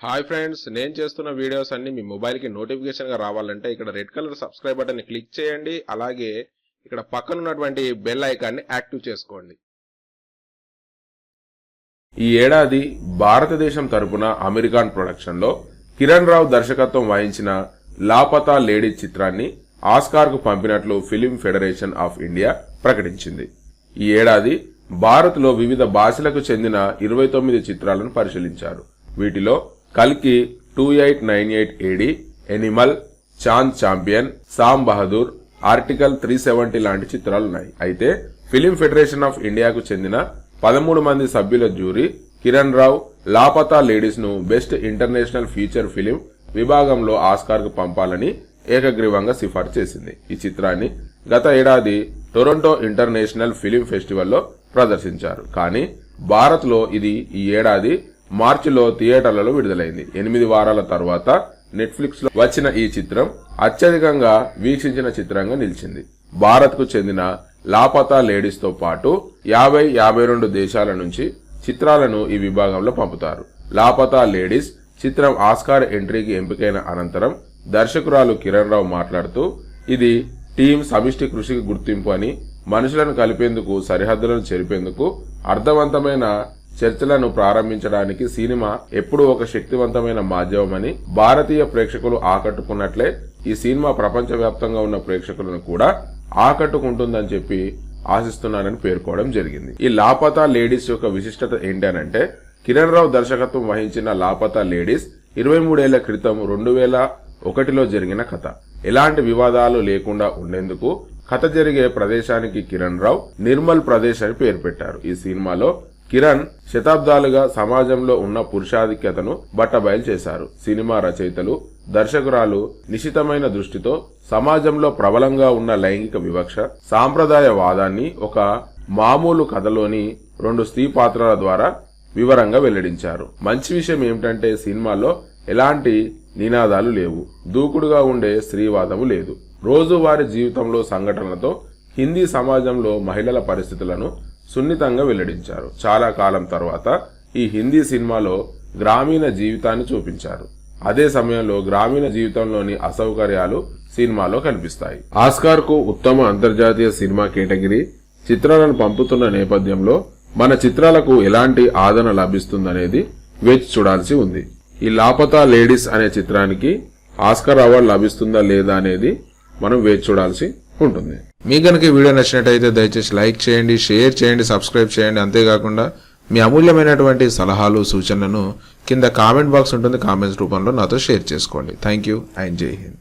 Hi friends నేను చేస్తున్న videos అన్ని మీ మొబైల్కి నోటిఫికేషన్గా రావాలంటే ఇక్కడ రెడ్ కలర్ సబ్స్క్రైబ్ బటన్ని క్లిక్ చేయండి అలాగే ఇక్కడ పక్కన ఉన్నటువంటి బెల్ ఐకాన్ని యాక్టివ్ చేసుకోండి. ఈ ఏడాది భారతదేశం తరపున అమెరికాన్ ప్రొడక్షన్లో కిరణ్ రావు దర్శకత్వం వహించిన లాపతా లేడీ చిత్రాన్ని ఆస్కార్కు పంపినట్లు ఫిలిం ఫెడరేషన్ ఆఫ్ ఇండియా ప్రకటించింది. ఈ ఏడాది భారత్లో వివిధ భాషలకు చెందిన ఇరవై తొమ్మిది చిత్రాలను పరిశీలించారు. వీటిలో కల్కి two eight nine eight AD animal Chand champion Sam Bahadur article three seventy లాంటి చిత్రాలు ఉన్నాయి అయితే ఫిలిం ఫెడరేషన్ ఆఫ్ ఇండియాకు చెందిన పదమూడు మంది సభ్యుల జ్యూరీ కిరణ్ రావు లాపతా లేడీస్ను బెస్ట్ ఇంటర్నేషనల్ ఫీచర్ ఫిలిం విభాగంలో ఆస్కార్కు పంపాలని ఏకగ్రీవంగా సిఫార్సు చేసింది. ఈ చిత్రాన్ని గత ఏడాది టొరంటో ఇంటర్నేషనల్ ఫిలిం ఫెస్టివల్లో ప్రదర్శించారు. కానీ భారత్లో ఇది ఈ ఏడాది మార్చిలో థియేటర్లలో విడుదలైంది. ఎనిమిది వారాల తర్వాత నెట్ఫ్లిక్స్లో వచ్చిన ఈ చిత్రం అత్యధికంగా వీక్షించిన చిత్రంగా నిలిచింది. భారత్కు చెందిన లాపతా లేడీస్తో పాటు యాభై యాభై రెండు దేశాల నుంచి చిత్రాలను ఈ విభాగంలో పంపుతారు. లాపతా లేడీస్ చిత్రం ఆస్కార్ ఎంట్రీకి ఎంపికైన అనంతరం దర్శకురాలు కిరణ్ రావు మాట్లాడుతూ ఇది టీం సమిష్టి కృషికి గుర్తింపు అని మనుషులను కలిపేందుకు సరిహద్దులను చెరిపేందుకు అర్థవంతమైన చర్చలను ప్రారంభించడానికి సినిమా ఎప్పుడూ ఒక శక్తివంతమైన మాధ్యమమని భారతీయ ప్రేక్షకులు ఆకట్టుకున్నట్లే ఈ సినిమా ప్రపంచవ్యాప్తంగా ఉన్న ప్రేక్షకులను కూడా ఆకట్టుకుంటుందని చెప్పి ఆశిస్తున్నానని పేర్కోవడం జరిగింది. ఈ లాపతా లేడీస్ యొక్క విశిష్టత ఏంటనంటే కిరణ్ రావు దర్శకత్వం వహించిన లాపతా లేడీస్ ఇరవై మూడేళ్ళ క్రితం రెండు వేల ఒకటిలో జరిగిన కథ. ఎలాంటి వివాదాలు లేకుండా ఉండేందుకు కథ జరిగే ప్రదేశానికి కిరణ్ రావు నిర్మల్ ప్రదేశ్ అని పేరు పెట్టారు. ఈ సినిమాలో కిరణ్ శతాబ్దాలుగా సమాజంలో ఉన్న పురుషాధిక్యతను బట్టబయలు చేశారు. సినిమా రచయితలు దర్శకురాలు నిశితమైన దృష్టితో సమాజంలో ప్రబలంగా ఉన్న లైంగిక వివక్ష సాంప్రదాయ వాదాన్ని ఒక మామూలు కథలోని రెండు స్త్రీ పాత్రల ద్వారా వివరంగా వెల్లడించారు. మంచి విషయం ఏమిటంటే సినిమాలో ఎలాంటి నినాదాలు లేవు. దూకుడుగా ఉండే స్త్రీవాదము లేదు. రోజువారీ జీవితంలో సంఘటనలతో హిందీ సమాజంలో మహిళల పరిస్థితులను సున్నితంగా వెల్లడించారు. చాలా కాలం తర్వాత ఈ హిందీ సినిమాలో గ్రామీణ జీవితాన్ని చూపించారు. అదే సమయంలో గ్రామీణ జీవితంలోని అసౌకర్యాలు సినిమాలో కనిపిస్తాయి. ఆస్కార్కు ఉత్తమ అంతర్జాతీయ సినిమా కేటగిరీ చిత్రాలను పంపుతున్న నేపథ్యంలో మన చిత్రాలకు ఎలాంటి ఆదరణ లభిస్తుందనేది వేచి చూడాల్సి ఉంది. ఈ లాపతా లేడీస్ అనే చిత్రానికి ఆస్కార్ అవార్డు లభిస్తుందా లేదా అనేది మనం వేచి చూడాల్సి ఉంటుంది. మీకు కనుక ఈ వీడియో నచ్చినట్టయితే దయచేసి లైక్ చేయండి షేర్ చేయండి సబ్స్క్రైబ్ చేయండి. అంతేకాకుండా మీ అమూల్యమైనటువంటి సలహాలు సూచనలను కింద కామెంట్ బాక్స్ ఉంటుంది. కామెంట్స్ రూపంలో నాతో షేర్ చేసుకోండి. Thank you. అండ్ జై హింద్.